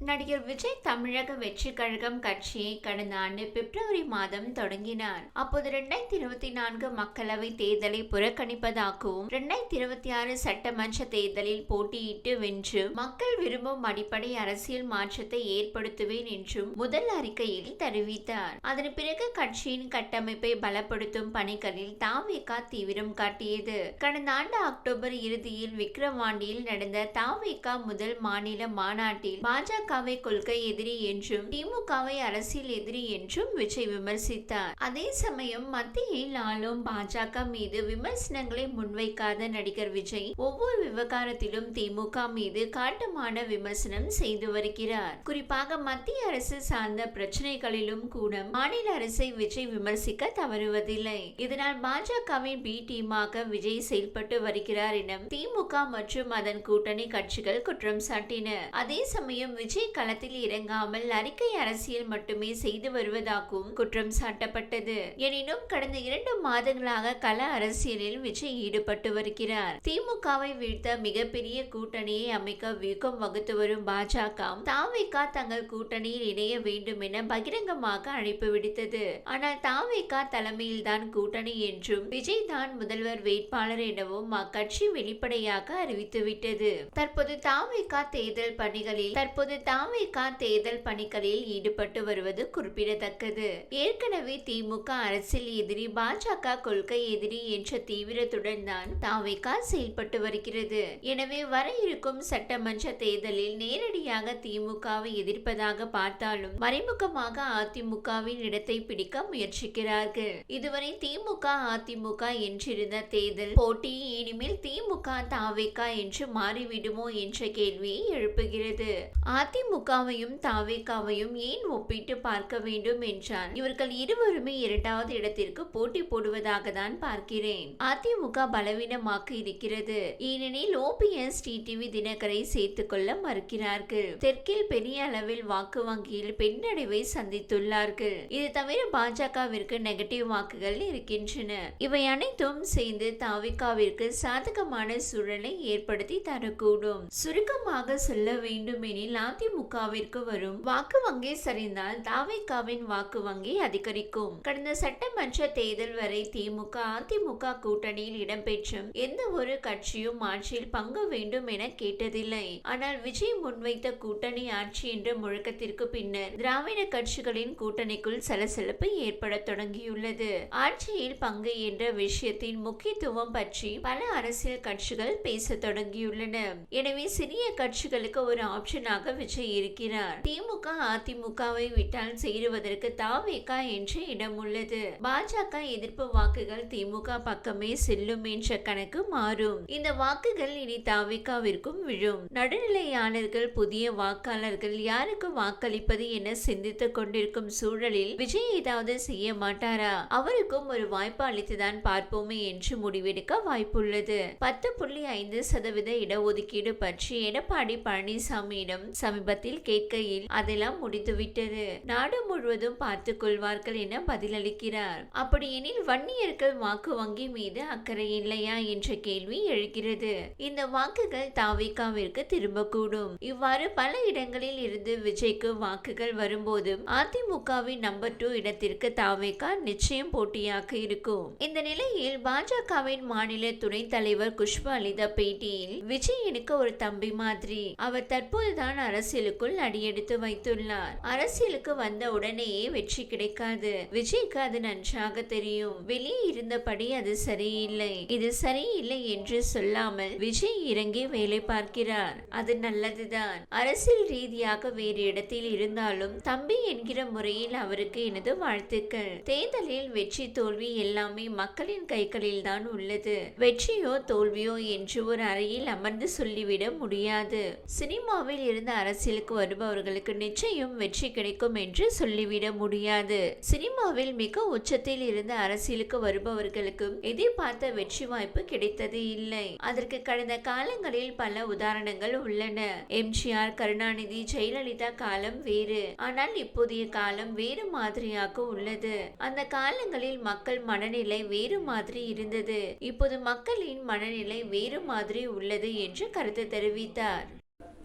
நடிகர் விஜய் தமிழக வெற்றி கழகம் கட்சியை கடந்த ஆண்டு பிப்ரவரி மாதம் தொடங்கினார். அப்போது இரண்டாயிரத்தி இருபத்தி நான்கு மக்களவை தேர்தலை புறக்கணிப்பதாகவும் இரண்டாயிரத்தி இருபத்தி ஆறு சட்டமன்ற தேர்தலில் போட்டியிட்டு வென்று மக்கள் விரும்பும் அடிப்படை அரசியல் மாற்றத்தை ஏற்படுத்துவேன் என்றும் முதல் அறிக்கையில் தெரிவித்தார். அதன் பிறகு கட்சியின் கட்டமைப்பை பலப்படுத்தும் பணிகளில் தாவேகா தீவிரம் காட்டியது. கடந்த ஆண்டு அக்டோபர் இறுதியில் விக்ரவாண்டியில் நடந்த தாவேகா முதல் மாநில மாநாட்டில் பாஜக பாஜகவை கொள்கை எதிரி என்றும் திமுகவை அரசியல் எதிரி என்றும் விஜய் விமர்சித்தார். அதே சமயம் மத்தியில் ஆளும் பாஜக மீது விமர்சனங்களை முன்வைக்காத நடிகர் விஜய் ஒவ்வொரு விவகாரத்திலும் திமுக மீது காட்டமான விமர்சனம் செய்து வருகிறார். குறிப்பாக மத்திய அரசு சார்ந்த பிரச்சனைகளிலும் கூட மாநில அரசை விஜய் விமர்சிக்க தவறுவதில்லை. இதனால் பாஜகவின் பி டீமாக விஜய் செயல்பட்டு வருகிறார் என திமுக மற்றும் அதன் கூட்டணி கட்சிகள் குற்றம் சாட்டின. அதே சமயம் விஜய் விஜய் களத்தில் இறங்காமல் அறிக்கை அரசியல் மட்டுமே செய்து வருவதாகவும் குற்றம் சாட்டப்பட்டது. எனினும் கடந்த இரண்டு மாதங்களாக கள அரசியலில் விஜய் ஈடுபட்டு வருகிறார். திமுகவை வீழ்த்த மிகப்பெரிய கூட்டணியை அமைக்க வியூகம் வகுத்து வரும் பாஜக தாவிகா தங்கள் கூட்டணியில் இணைய வேண்டும் என பகிரங்கமாக அழைப்பு விடுத்தது. ஆனால் தாவிகா தலைமையில் தான் கூட்டணி என்றும் விஜய் தான் முதல்வர் வேட்பாளர் எனவும் அக்கட்சி வெளிப்படையாக அறிவித்துவிட்டது. தற்போது தாவிகா தேர்தல் பணிகளில் தற்போது தாமிக தேர்தல் பணிகளில் ஈடுபட்டு வருவது குறிப்பிடத்தக்கது. ஏற்கனவே திமுக அரசியல் எதிரி பாஜக கொள்கை எதிரி என்ற தீவிரத்துடன் தான் தாமிக செயல்பட்டு வருகிறது. எனவே வர இருக்கும் சட்டமன்ற தேர்தலில் நேரடியாக திமுகவை எதிர்ப்பதாக பார்த்தாலும் மறைமுகமாக அதிமுகவின் இடத்தை பிடிக்க முயற்சிக்கிறார்கள். இதுவரை திமுக அதிமுக என்றிருந்த தேர்தல் போட்டி இனிமேல் திமுக தாவேகா என்று மாறிவிடுமோ என்ற கேள்வியை எழுப்புகிறது. அதிமுகவையும் தாவேக்காவையும் ஏன் ஒப்பிட்டு பார்க்க வேண்டும் என்றால் இவர்கள் இருவருமே இரண்டாவது இடத்திற்கு போட்டி போடுவதாக தான் பார்க்கிறேன். அதிமுக பலவீனமாக இருக்கிறது. ஏனெனில் ஓபிஎஸ் டிடிவி தினகரை சேர்த்துக் கொள்ள மறுக்கிறார்கள். தெற்கில் பெரிய அளவில் வாக்கு வங்கியில் பின்னடைவை சந்தித்துள்ளார்கள். இது தவிர பாஜகவிற்கு நெகட்டிவ் வாக்குகள் இருக்கின்றன. இவை அனைத்தும் சேர்ந்து தாவிகாவிற்கு சாதகமான சூழலை ஏற்படுத்தி தரக்கூடும். சுருக்கமாக சொல்ல வேண்டும் எனில் அதிமுகவிற்கு வரும் வாக்கு வங்கி சரிந்தால் தாவிகாவின் வாக்கு வங்கி அதிகரிக்கும். கடந்த சட்டமன்ற தேர்தல் வரை திமுக அதிமுக கூட்டணியில் இடம்பெற்றும் எந்த ஒரு கட்சியும் ஆட்சியில் பங்கு வேண்டும் என கேட்டதில்லை. ஆனால் விஜய் முன்வைத்த கூட்டணி ஆட்சி என்ற முழக்கத்திற்கு பின்னர் திராவிட கட்சிகளின் கூட்டணிக்குள் சலசலப்பு ஏற்பட தொடங்கியுள்ளது. ஆட்சியில் பங்கு என்ற விஷயத்தின் முக்கியத்துவம் பற்றி பல அரசியல் கட்சிகள் பேச தொடங்கியுள்ளன. எனவே சிறிய கட்சிகளுக்கு ஒரு ஆப்ஷனாக விஜய் இருக்கிறார். திமுக அதிமுகவை விட்டால் சேருவதற்கு தாவேகா என்ற இடம் உள்ளது பாஜக எதிர்ப்பு வாக்குகள் திமுக பக்கமே செல்லும் என்ற கணக்கு மாறும். இந்த வாக்குகள் இனி தாவேகாவிற்கும் விழும். நடுநிலையாளர்கள் புதிய வாக்காளர்கள் யாருக்கு வாக்களிப்பது என சிந்தித்துக் கொண்டிருக்கும் சூழலில் விஜய் ஏதாவது செய்ய மாட்டாரா? அவருக்கும் ஒரு வாய்ப்பு அளித்துதான் பார்ப்போமே என்று முடிவெடுக்க வாய்ப்புள்ளது. பத்து புள்ளி ஐந்து சதவீத இடஒதுக்கீடு பற்றி எடப்பாடி பழனிசாமியிடம் சமீபத்தில் கேட்கையில் அதெல்லாம் முடிந்துவிட்டது. நாடு முழுவதும் பார்த்துக் கொள்வார்கள் என பதிலளிக்கிறார். அப்படியெனில் வன்னியர்கள் வாக்கு வங்கி மீது அக்கறை இல்லையா என்ற கேள்வி எழுகிறது. இந்த வாக்குகள் தாவிகாவிற்கு திரும்பக்கூடும். இவ்வாறு பல இடங்களில் இருந்து விஜய்க்கு வாக்குகள் வரும்போதும் அதிமுகவின் நம்பர் டூ இடத்திற்கு தாவேகா நிச்சயம் போட்டியாக இருக்கும். இந்த நிலையில் பாஜகவின் மாநில துணை தலைவர் குஷ்பு அளித்த பேட்டியில் விஜய் எனக்கு ஒரு தம்பி மாதிரி. அவர் தற்போதுதான் அரசு அரசியலுக்குள் அடியெடுத்து வைத்துள்ளார். அரசியலுக்கு வந்த உடனேயே வெற்றி கிடைக்காது. விஜய்க்கு அது நன்றாக தெரியும். வெளியே இருந்தபடி அது சரியில்லை. இது சரியில்லை என்று சொல்லாமல் விஜய் இறங்கி வேலை பார்க்கிறார். அது நல்லதுதான். அரசியல் ரீதியாக வேறு இடத்தில் இருந்தாலும் தம்பி என்கிற முறையில் அவருக்கு எனது வாழ்த்துக்கள். தேர்தலில் வெற்றி தோல்வி எல்லாமே மக்களின் கைகளில் தான் உள்ளது. வெற்றியோ தோல்வியோ என்று ஒரு அறையில் அமர்ந்து சொல்லிவிட முடியாது. சினிமாவில் இருந்த அரசு அரசியலுக்கு வருபவர்களுக்கு நிச்சயம் வெற்றி கிடைக்கும் என்று சொல்லிவிட முடியாது. சினிமாவில் மிக உச்சத்தில் இருந்து அரசியலுக்கு வருபவர்களுக்கும் எதிர்பார்த்த வெற்றி வாய்ப்பு கிடைத்தது இல்லை. அதற்கு கடந்த காலங்களில் பல உதாரணங்கள் உள்ளன. எம்ஜிஆர் கருணாநிதி ஜெயலலிதா காலம் வேறு. ஆனால் இப்போதைய காலம் வேறு மாதிரியாக உள்ளது. அந்த காலங்களில் மக்கள் மனநிலை வேறு மாதிரி இருந்தது. இப்போது மக்களின் மனநிலை வேறு மாதிரி உள்ளது என்று கருத்து தெரிவித்தார்.